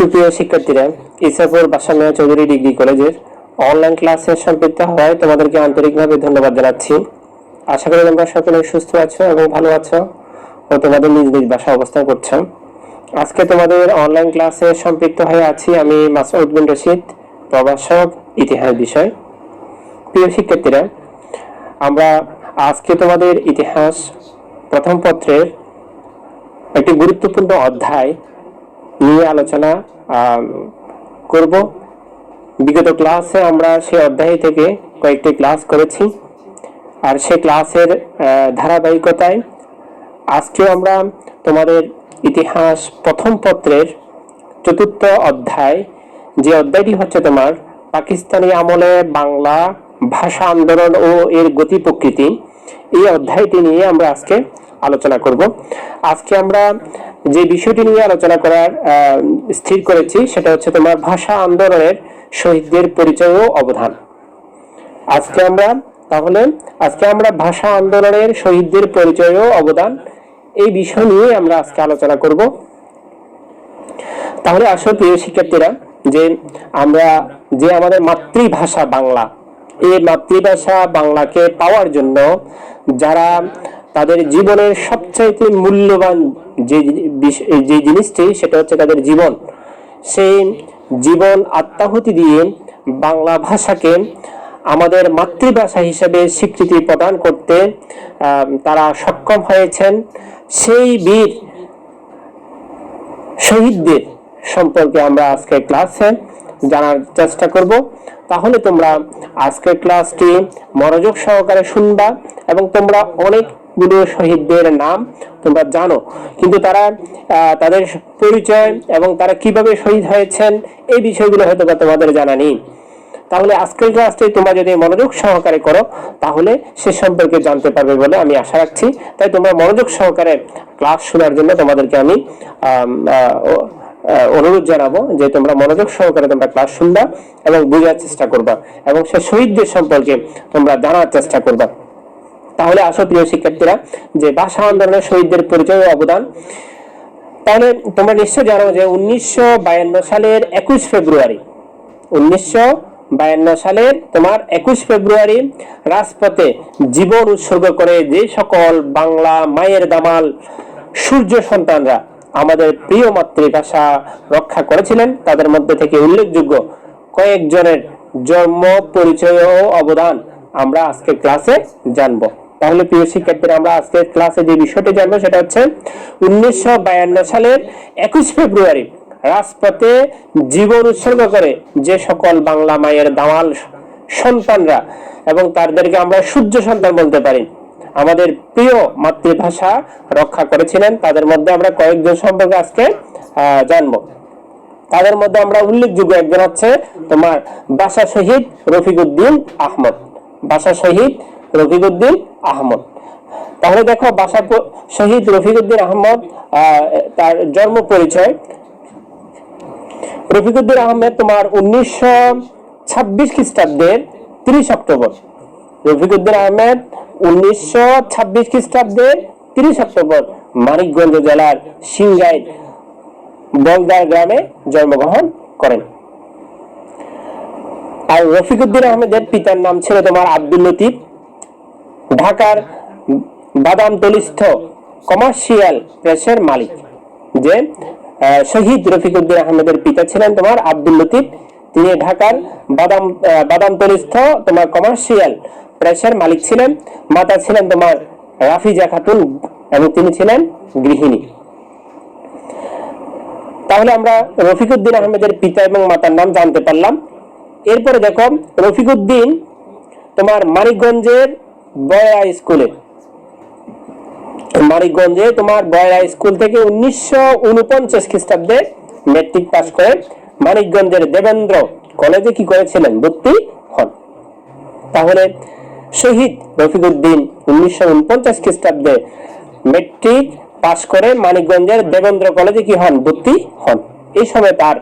সুপ্রিয় শিক্ষার্থীরা ইসাপুর বাসামিয়া চৌধুরী ডিগ্রি কলেজের অনলাইন ক্লাসে সম্পৃক্ত হওয়ায় তোমাদেরকে আন্তরিকভাবে ধন্যবাদ জানাচ্ছি। আশা করি তোমরা সকলে সুস্থ আছো এবং ভালো আছো ও তোমাদের নিজ নিজ বাসা অবস্থান করছ। আজকে তোমাদের অনলাইন ক্লাসে সম্পৃক্ত হয়ে আছি আমি মাসউদ বিন রশিদ, প্রভাষক ইতিহাস বিষয়। প্রিয় শিক্ষার্থীরা, আমরা আজকে তোমাদের ইতিহাস প্রথম পত্রের একটি গুরুত্বপূর্ণ অধ্যায় নিয়ে আলোচনা করব। বিগত ক্লাসে আমরা সেই অধ্যায় থেকে কয়েকটি ক্লাস করেছি। আর সে ক্লাসের ধারাবাহিকতায় আজকেও আমরা তোমাদের ইতিহাস প্রথম পত্রের চতুর্থ অধ্যায়, যে অধ্যায়টি হচ্ছে তোমার পাকিস্তানি আমলে বাংলা ভাষা আন্দোলন ও এর গতি প্রকৃতি। এই অধ্যায়টি নিয়ে আমরা আজকে আলোচনা করব। আজকে আমরা যে বিষয়টি নিয়ে আলোচনা করার স্থির করেছি সেটা হচ্ছে তোমার ভাষা আন্দোলনের শহীদদের পরিচয় ও অবদান। আজকে আমরা তাহলে, আজকে আমরা ভাষা আন্দোলনের শহীদদের পরিচয় ও অবদান এই বিষয় নিয়ে আমরা আজকে আলোচনা করব। তাহলে আসলে প্রিয় শিক্ষার্থীরা, যে আমরা, যে আমাদের মাতৃভাষা বাংলা, এই মাতৃভাষা বাংলাকে পাওয়ার জন্য যারা তাদের জীবনের সবচাইতে মূল্যবান যে যে জিনিসটি, সেটা হচ্ছে তাদের জীবন। সেই জীবন আত্মাহুতি দিয়ে বাংলা ভাষাকে আমাদের মাতৃভাষা হিসেবে স্বীকৃতি প্রদান করতে তারা সক্ষম হয়েছেন। সেই বীর শহীদদের সম্পর্কে আমরা আজকে ক্লাসে জানার চেষ্টা করব। তাহলে তোমরা আজকের ক্লাসটি মনোযোগ সহকারে শুনবা এবং তোমরা অনেকগুলো শহীদদের নাম তোমরা জানো। কিন্তু তারা তাদের পরিচয় এবং তারা কীভাবে শহীদ হয়েছেন এই বিষয়গুলো হয়তো বা তোমাদের জানা নেই। তাহলে আজকের ক্লাসটি তোমরা যদি মনোযোগ সহকারে করো, তাহলে সে সম্পর্কে জানতে পারবে বলে আমি আশা রাখছি। তাই তোমরা মনোযোগ সহকারে ক্লাস শোনার জন্য তোমাদেরকে আমি অনুরোধ জানাব যে তোমরা মনোযোগ সহকারে তোমরা ক্লাস শুনবা এবং বোঝার চেষ্টা করবা এবং সে শহীদদের সম্পর্কে তোমরা জানার চেষ্টা করবা। তাহলে আসো প্রিয় শিক্ষার্থীরা, যে ভাষা আন্দোলনের শহীদদের পরিচয় ও অবদান। তাহলে তোমরা নিশ্চয় জানো যে উনিশশো বায়ান্ন সালের একুশ ফেব্রুয়ারি, উনিশশো বায়ান্ন সালের তোমার একুশ ফেব্রুয়ারি রাজপথে জীবন উৎসর্গ করে যে সকল বাংলা মায়ের দামাল সূর্য সন্তানরা আমাদের প্রিয় মাতৃভাষা রক্ষা করেছিলেন, তাদের মধ্যে থেকে উল্লেখযোগ্য কয়েকজনের জন্ম, পরিচয় ও অবদান আমরা আজকে ক্লাসে জানব। তাহলে প্রিয় শিক্ষার্থীরা, আমরা আজকের ক্লাসে যে বিষয়টি জানব সেটা হচ্ছে উনিশশো সালের একুশ ফেব্রুয়ারি, রাজপথে জীবন উৎসর্গ করে যে সকল বাংলা মায়ের দামাল সন্তানরা এবং তাদেরকে আমরা সূর্য সন্তান বলতে পারি। আমাদের প্রিয় মাতৃভাষা রক্ষা করেছিলেন, তাদের মধ্যে আমরা কয়েকজন সম্পর্কে আজকে জানব। তাদের মধ্যে আমরা উল্লেখযোগ্য একজন হচ্ছে তোমার বাসা শহীদ রফিকুদ্দিন আহমদ। বাসা শহীদ রফিকুদ্দিন আহমদ। তাহলে দেখো বাসা শহীদ রফিকুদ্দিন আহমদ আহ, তার জন্ম পরিচয়। রফিকুদ্দিন আহমেদ তোমার উনিশশো ছাব্বিশ খ্রিস্টাব্দের তিরিশ অক্টোবর। রফিকুদ্দিন আহমেদ উনিশশো ছাব্বিশ খ্রিস্টাব্দের তিরিশ অক্টোবর মানিকগঞ্জ জেলার সিংগাই বলদার গ্রামে জন্মগ্রহণ করেন। আর রফিকুদ্দিন আহমেদের পিতার নাম ছিল তোমার আব্দুল লতিফ। ঢাকার বাদামতলিস্থ কমার্শিয়াল প্রেসের মালিক যে শহীদ রফিকুদ্দিন আহমেদের পিতা ছিলেন তোমার আব্দুল লতিফ। তিনি ঢাকার বাদাম আহ, বাদামতলিস্থ তোমার কমার্শিয়াল প্রেসের মালিক ছিলেন। মাতা ছিলেন তোমার রাফিজা খাতুন এবং তিনি ছিলেন গৃহিণী। তাহলে আমরা রফিকুদ্দিন আহমেদের পিতা এবং মাতার নাম জানতে পারলাম। এরপরে দেখো রফিকুদ্দিন তোমার মানিকগঞ্জের বয়রা স্কুলে। মানিকগঞ্জে তোমার বয়রা স্কুল থেকে উনিশশো উনপঞ্চাশ খ্রিস্টাব্দে মেট্রিক পাস করে মানিকগঞ্জের দেবেন্দ্র কলেজে কি করেছিলেন? ভর্তি হন। তাহলে শহীদ রফিকুদ্দিন উনিশশো উনপঞ্চাশ খ্রিস্টাব্দে মেট্রিক পাশ করে মানিকগঞ্জের দেবেন্দ্র কলেজে কি হন? ভর্তি হন। এই সময় তার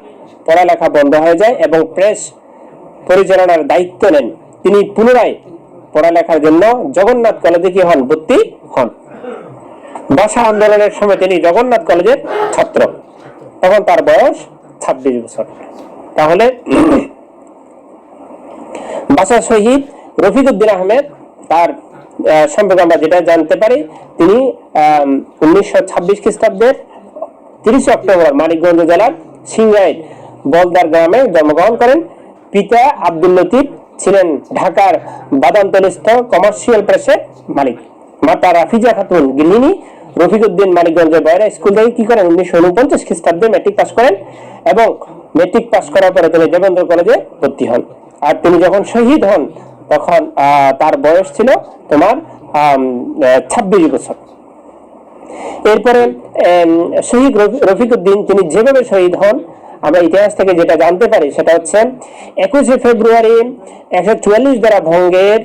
পড়ালেখা বন্ধ হয়ে যায় এবং প্রেস পরিচালনার দায়িত্ব নেন। তিনি পুনরায় পড়ালেখার জন্য জগন্নাথ কলেজে কি হন? ভর্তি হন। ভাষা আন্দোলনের সময় তিনি জগন্নাথ কলেজের ছাত্র। তখন তার বয়স ছাব্বিশ বছর। তাহলে বাসা শহীদ রফিকুদ্দিন আহমেদ তার সম্পর্কে আমরা যেটা জানতে পারি, তিনি উনিশশো ছাব্বিশ খ্রিস্টাব্দের তিরিশে অক্টোবর মানিকগঞ্জ জেলার সিংগাইর বলদার গ্রামে জন্মগ্রহণ করেন। পিতা আব্দুল লতিফ ছিলেন ঢাকার বাদামতলিস্থ কমার্শিয়াল প্রেসের মালিক। মাতা রাফিজা খাতুন গৃহিণী রফিকুদ্দিন মানিকগঞ্জের বাইরে স্কুল থেকে কি করেন? উনিশশো উনপঞ্চাশ খ্রিস্টাব্দে মেট্রিক পাস করেন এবং মেট্রিক পাস করার পরে তিনি দেবেন্দ্র কলেজে ভর্তি হন। আর তিনি যখন শহীদ হন, তখন তার বয়স ছিল তোমার ছাব্বিশ বছর। এরপরে শহীদ রফি- রফিকুদ্দিন, তিনি যেভাবে শহীদ হন আমরা ইতিহাস থেকে যেটা জানতে পারি সেটা হচ্ছে একুশে ফেব্রুয়ারি একশো চুয়াল্লিশ দ্বারা ভঙ্গের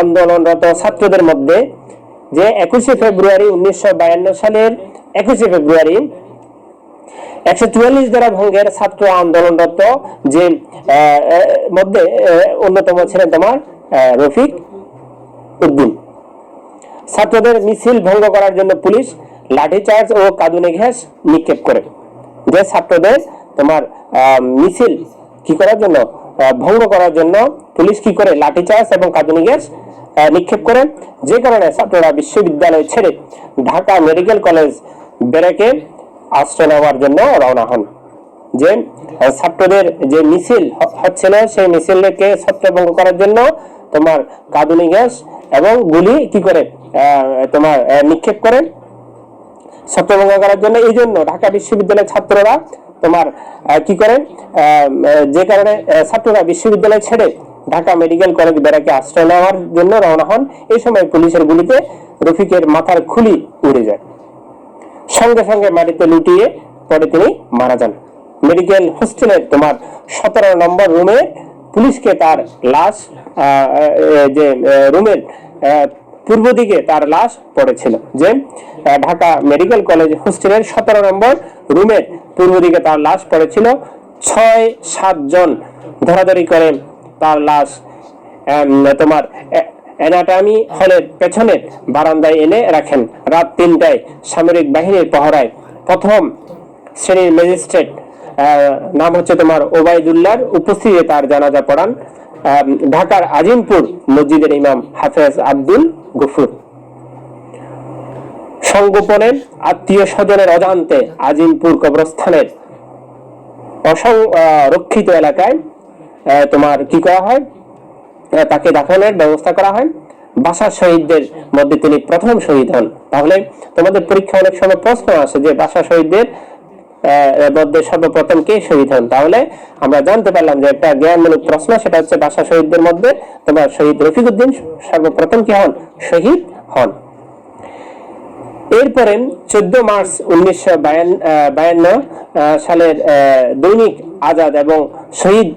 আন্দোলনরত ছাত্রদের মধ্যে যে একুশে ফেব্রুয়ারি উনিশশো বায়ান্ন সালের একুশে ফেব্রুয়ারি একশো চুয়াল্লিশ দ্বারা ভঙ্গের ছাত্র আন্দোলনরত যে মধ্যে অন্যতম ছিলেন তোমার রফিক উদ্দিন। ছাত্রদের মিছিল ভঙ্গ করার জন্য পুলিশ লাঠিচার্জ ও কাঁদুনে গ্যাস নিক্ষেপ করে। যে ছাত্রদের তোমার মিছিল কি করার জন্য ভঙ্গ করার জন্য পুলিশ কি করে লাঠিচার্জ এবং কাঁদুনি গ্যাস নিক্ষেপ করে? যে কারণে ছাত্ররা বিশ্ববিদ্যালয় ছেড়ে ঢাকা মেডিকেল কলেজ ব্যারাকে আশ্রয় নেওয়ার জন্য রওনা হন। যে ছাত্রদের যে মিছিল হচ্ছিল সেই মিছিলকে ছত্রভঙ্গ করার জন্য তোমার কাঁদুনি গ্যাস এবং গুলি কি করে তোমার নিক্ষেপ করেন ছত্রভঙ্গ করার জন্য এই জন্য ঢাকা বিশ্ববিদ্যালয়ের ছাত্ররা তোমার কি আহ, যে কারণে ছাত্ররা বিশ্ববিদ্যালয় ছেড়ে ঢাকা মেডিকেল কলেজ বেড়াকে আশ্রয় নেওয়ার জন্য রওনা হন এই সময় পুলিশের গুলিতে রফিকের মাথার খুলি উড়ে যায়। সঙ্গে সঙ্গে মাটিতে লুটিয়ে পরে তিনি মারা যান। মেডিকেল হোস্টেলের তোমার সতেরো নম্বর রুমে পুলিশকে তার লাশ যে রুমের পূর্ব দিকে তার লাশ পড়েছিল যে ঢাকা মেডিকেল কলেজ হোস্টেলের সতেরো নম্বর রুমের পূর্ব দিকে তার লাশ পড়েছিল। ছয়, সাত জন ধরাধরি করে তার লাশ। তোমার অ্যানাটামি হলের পেছনের বারান্দায় এনে রাখেন। রাত তিনটায় সামরিক বাহিনীর পহরায়। প্রথম শ্রেণির ম্যাজিস্ট্রেট নাম হচ্ছে তোমার ওবায়দুল্লাহর। উপস্থিতিতে তার জানাজা পড়ান ঢাকার আজিমপুর মসজিদের ইমাম হাফেজ আব্দুল গফুর। সংগোপনের আত্মীয় স্বজনের অজান্তে আজিমপুর কবরস্থানের অসংরক্ষিত এলাকায় তোমার কি করা হয়? তাকে দাফনের ব্যবস্থা করা হয়। বাসা শহীদদের মধ্যে তিনি প্রথম শহীদ হন। তাহলে তোমাদের পরীক্ষা অনেক সময় প্রশ্ন আসে যে বাসা শহীদদের মধ্যে সর্বপ্রথম কে শহীদ হন? তাহলে আমরা জানতে পারলাম যে একটা জ্ঞানমূলক প্রশ্ন, সেটা হচ্ছে বাসা শহীদদের মধ্যে তোমার শহীদ রফিকুদ্দিন সর্বপ্রথম কি হন? শহীদ হন। এরপরে চোদ্দ মার্চ উনিশশো বায়ান্ন সালের দৈনিক আজাদ এবং শহীদ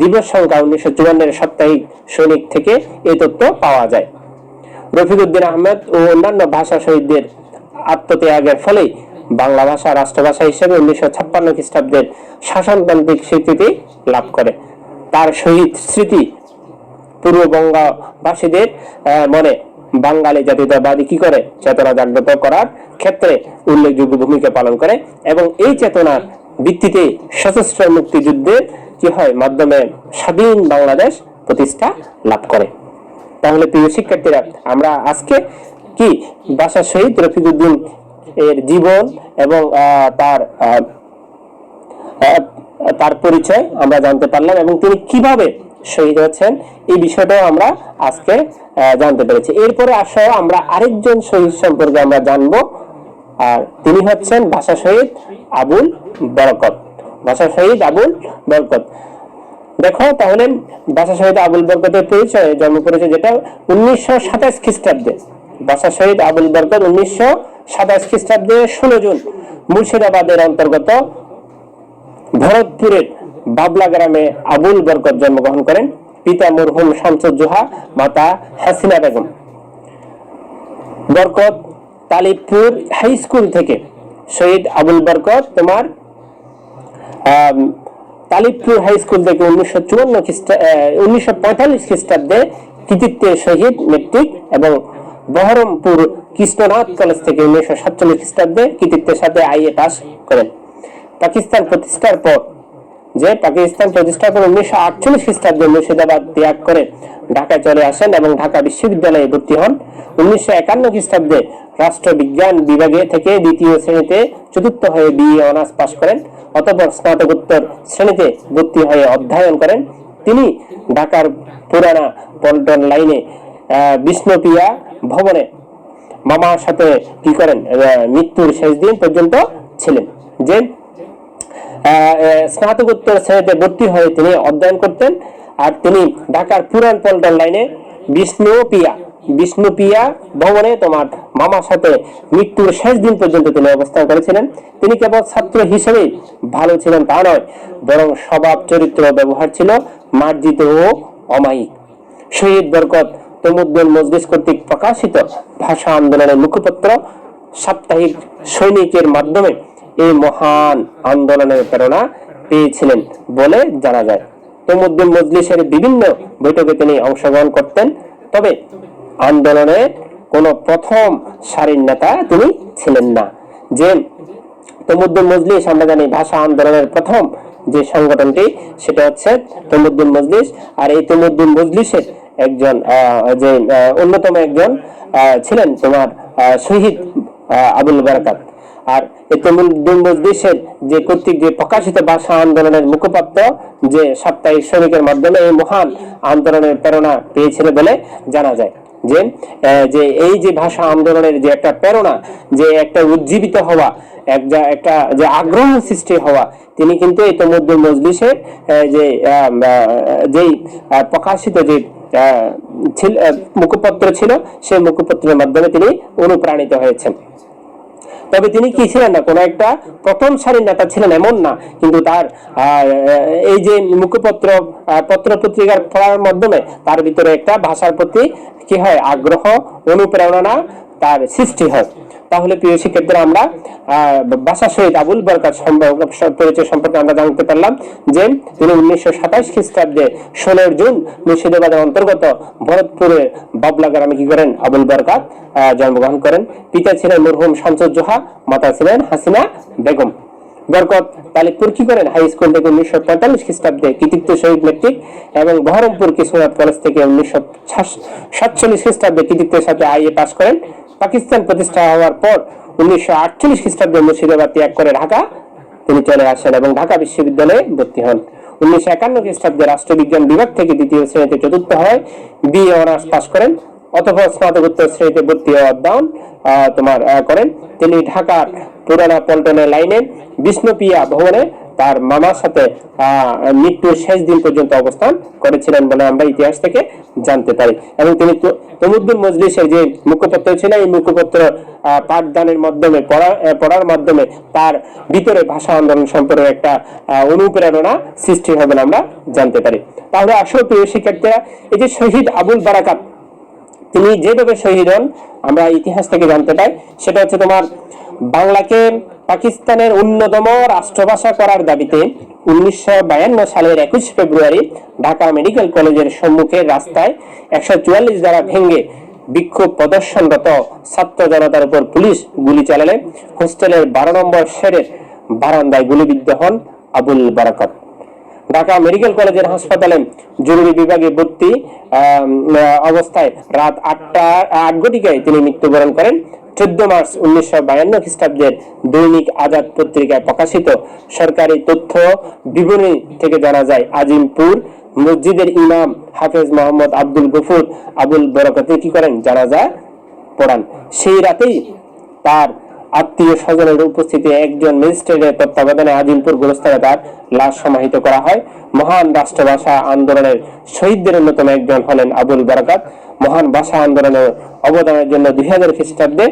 দিবস সংখ্যা উনিশশো চুয়ান্নের সাপ্তাহিক সৈনিক থেকে এই তথ্য পাওয়া যায়। রফিকুদ্দিন আহমেদ ও অন্যান্য ভাষা শহীদদের আত্মত্যাগের ফলে বাংলা ভাষা রাষ্ট্রভাষা হিসেবে উনিশশো ছাপ্পান্ন খ্রিস্টাব্দের শাসনতান্ত্রিক স্বীকৃতি লাভ করে। তার শহীদ স্মৃতি পূর্ববঙ্গবাসীদের আহ, মনে বাঙালি জাতীয়তাবাদী কি করে? চেতনা জাগ্রত করার ক্ষেত্রে উল্লেখযোগ্য ভূমিকা পালন করে এবং এই চেতনার ভিত্তিতে সশস্ত্র মুক্তিযুদ্ধের কি হয়? মাধ্যমে স্বাধীন বাংলাদেশ প্রতিষ্ঠা লাভ করে। তাহলে প্রিয় শিক্ষার্থীরা, আমরা আজকে কি বাসা শহীদ রফিকুদ্দিন এর জীবন এবং তার তার পরিচয় আমরা জানতে পারলাম এবং তিনি কীভাবে শহীদ হয়েছেন। এই বিষয়টাও আমরা আজকে জানতে পেরেছি। এরপরে আসো আমরা আরেকজন শহীদ সম্পর্কে আমরা জানব। আর তিনি হচ্ছেন ভাষা শহীদ আবুল বরকত। ভাষা শহীদ আবুল বরকত। দেখো, তাহলে ভাষা শহীদ আবুল বরকতের পরিচয় জন্ম পরিচয় যেটা উনিশশো সাতাশ খ্রিস্টাব্দে। ভাষা শহীদ আবুল বরকত উনিশশো সাতাশ খ্রিস্টাব্দে ষোলো জুন মুর্শিদাবাদের অন্তর্গত ভরতপুরের বাবলা গ্রামে আবুল বরকত জন্মগ্রহণ করেন। পিতা মরহুম শামসুজ্জোহা মাতা হাসিনা বেগম। বরকত তালিবপুর হাই স্কুল থেকে। শহীদ আবুল বরকত তোমার তালিবপুর হাই স্কুল থেকে উনিশশো চুয়ান্ন খ্রিস্টা উনিশশো পঁয়তাল্লিশ খ্রিস্টাব্দে কৃতিত্বের শহীদ মেট্রিক এবং বহরমপুর কৃষ্ণনাথ কলেজ থেকে উনিশশো সাতচল্লিশ খ্রিস্টাব্দে কৃতিত্বের সাথে আইএ পাস করেন। পাকিস্তান প্রতিষ্ঠার পর যে পাকিস্তান প্রতিষ্ঠা করে উনিশশো আটচল্লিশ খ্রিস্টাব্দে মুর্শিদাবাদ ত্যাগ করে ঢাকায় চলে আসেন এবং ঢাকা বিশ্ববিদ্যালয়ে ভর্তি হন। উনিশশো একান্ন খ্রিস্টাব্দে রাষ্ট্রবিজ্ঞান বিভাগে থেকে দ্বিতীয় শ্রেণীতে চতুর্থ হয়ে বিএ অনার্স পাশ করেন অতঃপর স্নাতকোত্তর শ্রেণীতে ভর্তি হয়ে অধ্যয়ন করেন। তিনি ঢাকার পুরানা পল্টন লাইনে আহ, বিষ্ণুপ্রিয়া ভবনে মামার সাথে কি করেন? মৃত্যুর শেষ দিন পর্যন্ত ছিলেন। যে স্নাতকোত্তর শ্রেণীতে ভর্তি হয়ে তিনি অধ্যয়ন করতেন আর তিনি ঢাকার পুরান পল্টন লাইনে বিষ্ণুপিয়া বিষ্ণুপিয়া ভবনে তোমার মামার সাথে মৃত্যুর শেষ দিন পর্যন্ত তিনি অবস্থান করেছিলেন। তিনি কেবল ছাত্র হিসেবেই ভালো ছিলেন তা নয়, বরং স্বভাব, চরিত্র ব্যবহার ছিল মার্জিত ও অমায়িক। শহীদ বরকত তমুদ্দুল মজলিস কর্তৃক প্রকাশিত ভাষা আন্দোলনের মুখপত্র সাপ্তাহিক সৈনিকের মাধ্যমে এই মহান আন্দোলনের প্রেরণা পেয়েছিলেন বলে জানা যায়। তমুদ্দুল মজলিসের বিভিন্ন বৈঠকে তিনি অংশগ্রহণ করতেন, তবে আন্দোলনে কোনো প্রথম সারির নেতা তিনি ছিলেন না। যে তমুদ্দুল মজলিস, আমরা জানি ভাষা আন্দোলনের প্রথম যে সংগঠনটি, সেটা হচ্ছে তমুদ্দিন মজলিস। আর এই তমুদ্দুল মজলিসের একজন যে অন্যতম একজন ছিলেন তোমার শহীদ আবুল বারাকাত। আর এই তমুদ্দুল মজলিসের যে কর্তৃক যে প্রকাশিত ভাষা আন্দোলনের মুখপাত্র যে সাপ্তাহিক শ্রমিকের মাধ্যমে এই মহান আন্দোলনের প্রেরণা পেয়েছিল বলে জানা যায়। যে যে এই যে ভাষা আন্দোলনের যে একটা প্রেরণা, যে একটা উজ্জীবিত হওয়া একটা যে আগ্রহ সৃষ্টি হওয়া, তিনি কিন্তু এই তমুদ্দুল মজলিসের যে যেই প্রকাশিত যে মুখপত্র ছিল সেই মুখপত্রের মাধ্যমে তিনি অনুপ্রাণিত হয়েছেন। তবে তিনি কি ছিলেন না? কোনো একটা প্রথম সারির নেতা ছিলেন, এমন না। কিন্তু তার এই যে মুখপত্র পত্র পত্রিকার পড়ার মাধ্যমে তার ভিতরে একটা ভাষার প্রতি কি হয়? আগ্রহ, অনুপ্রেরণা তার সৃষ্টি হয়। তাহলে প্রিয় শিক্ষার্থীরা আমরা বাসা শহীদ আবুল বরকার পরিচয় সম্পর্কে আমরা জানতে পারলাম যে তিনি উনিশশো সাতাশ খ্রিস্টাব্দে ষোলোই জুন মুর্শিদাবাদের অন্তর্গত ভরতপুরের বাবলা গ্রামে কি করেন? আবুল বরকাত জন্মগ্রহণ করেন। পিতা ছিলেন মরহুম শামসুজ্জোহা, মাতা ছিলেন হাসিনা বেগম। বরকত তালিকপুর কি করেন হাই স্কুল থেকে উনিশশো পঁয়তাল্লিশ খ্রিস্টাব্দে কৃতিত্ব শহীদ মেট্রিক এবং বহরমপুর কিশোরনাথ কলেজ থেকে উনিশশো সাতচল্লিশ খ্রিস্টাব্দে কৃতিত্বের সাথে আইএ পাশ করেন। পাকিস্তান প্রতিষ্ঠা হওয়ার পর উনিশশো আটচল্লিশ খ্রিস্টাব্দে মুর্শিদাবাদ ত্যাগ করে ঢাকা। তিনি চলে আসেন এবং ঢাকা বিশ্ববিদ্যালয়ে ভর্তি হন। উনিশশো একান্ন খ্রিস্টাব্দে রাষ্ট্রবিজ্ঞান বিভাগ থেকে দ্বিতীয় শ্রেণীতে চতুর্থ হয় বিএ অনার্স পাশ করেন অথবা স্নাতকোত্তর শ্রেণীতে ভর্তি অধ্যয়ন আহ, তোমার করেন। তিনি ঢাকার পুরানা পল্টনের লাইনে বিষ্ণুপিয়া ভবনে তার মামার সাথে মৃত্যুর শেষ দিন পর্যন্ত অবস্থান করেছিলেন বলে আমরা ইতিহাস থেকে জানতে পারি। এবং তিনি তো- তমুদ্দুল মজলিসের যে মুখপত্র ছিল, এই মুখপত্র পাঠদানের মাধ্যমে, পড়া পড়ার মাধ্যমে তার ভিতরে ভাষা আন্দোলন সম্পর্কে একটা অনুপ্রেরণা সৃষ্টি হবে আমরা জানতে পারি। তাহলে আসলে প্রিয় শিক্ষার্থীরা, এই যে শহীদ আবুল বারাকাত, তিনি যেভাবে শহীদ হন, আমরা ইতিহাস থেকে জানতে পাই, সেটা হচ্ছে তোমার বাংলাকে পাকিস্তানের অন্যতম রাষ্ট্রভাষা করার দাবিতে উনিশশো বায়ান্ন সালের একুশ ফেব্রুয়ারি ঢাকা মেডিকেল কলেজের সম্মুখে রাস্তায় একশো চুয়াল্লিশ দ্বারা ভেঙে বিক্ষোভ প্রদর্শনরত ছাত্র জনতার উপর পুলিশ গুলি চালালে হোস্টেলের বারো নম্বর শেডের বারান্দায় গুলিবিদ্ধ হন আবুল বারাকাত। ঢাকা মেডিকেল কলেজের হাসপাতালে জরুরি বিভাগে ভর্তি অবস্থায় রাত আটটা আট ঘটিকায় তিনি মৃত্যুবরণ করেন। চোদ্দ মার্চ উনিশশো বায়ান্ন খ্রিস্টাব্দের দৈনিক আজাদ পত্রিকায় প্রকাশিত সরকারি তথ্য বিবরণী থেকে জানা যায়, আজিমপুর মসজিদের ইমাম হাফেজ মোহাম্মদ আব্দুল গফুর আবুল বরকতে কি করেন জানাজা পড়ান। সেই রাতেই তার আত্মীয় স্বজনের উপস্থিতি একজন ম্যাজিস্ট্রেটের তত্ত্বাবধানে আজিমপুর গোরস্থানে তার লাশ সমাহিত করা হয়। মহান রাষ্ট্রভাষা আন্দোলনের শহীদদের অন্যতম একজন হলেন আবুল বারাকাত। মহান ভাষা আন্দোলনের অবদানের জন্য দুই হাজার খ্রিস্টাব্দে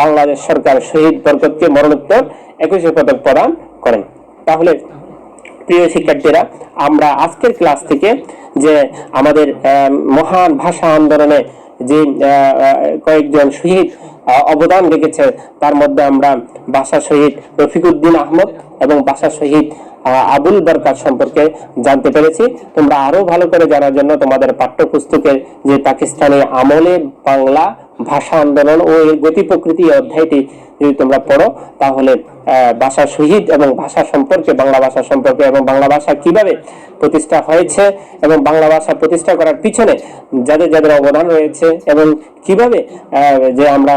বাংলাদেশ সরকার শহীদ বরকতকে মরণোত্তর একুশে পদক প্রদান করেন। তাহলে প্রিয় শিক্ষার্থীরা, আমরা আজকের ক্লাস থেকে যে আমাদের মহান ভাষা আন্দোলনে যে কয়েকজন শহীদ অবদান রেখেছে। তার মধ্যে আমরা বাসা শহীদ রফিকুদ্দিন আহমদ এবং বাসা শহীদ আবুল বরকাত সম্পর্কে জানতে পেরেছি। তোমরা আরও ভালো করে জানার জন্য তোমাদের পাঠ্যপুস্তকের যে পাকিস্তানি আমলে বাংলা ভাষা আন্দোলন ও এর গতি প্রকৃতি অধ্যায়টি যদি তোমরা পড়ো, তাহলে ভাষা শহীদ এবং ভাষা সম্পর্কে, বাংলা ভাষা সম্পর্কে এবং বাংলা ভাষা কীভাবে প্রতিষ্ঠা হয়েছে এবং বাংলা ভাষা প্রতিষ্ঠা করার পিছনে যাদের যাদের অবদান রয়েছে এবং কীভাবে যে আমরা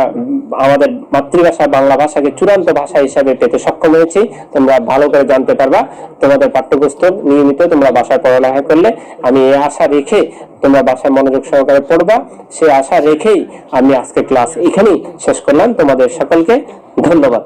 আমাদের মাতৃভাষা বাংলা ভাষাকে চূড়ান্ত ভাষা হিসাবে পেতে সক্ষম হয়েছি, তোমরা ভালো করে জানতে পারবা। তোমাদের পাঠ্যপুস্তক নিয়মিত তোমরা বাসায় পড়ালেখা করলে, আমি এই আশা রেখে তোমরা বাসায় মনোযোগ সহকারে পড়বা। সে আশা রেখেই আমি আজকে ক্লাস এখানেই শেষ করলাম। তোমাদের সকলকে ধন্যবাদ।